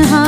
দক্ষিণ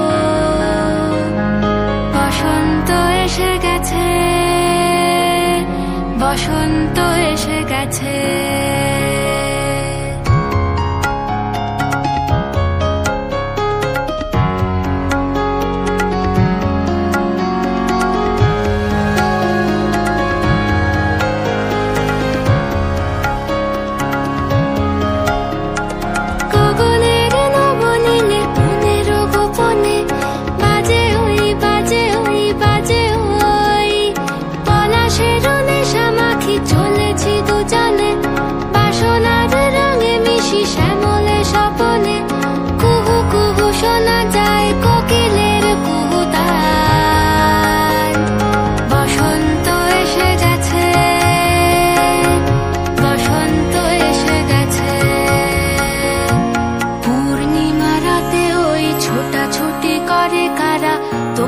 বসন্ত এসে গেছে।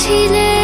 ছিলে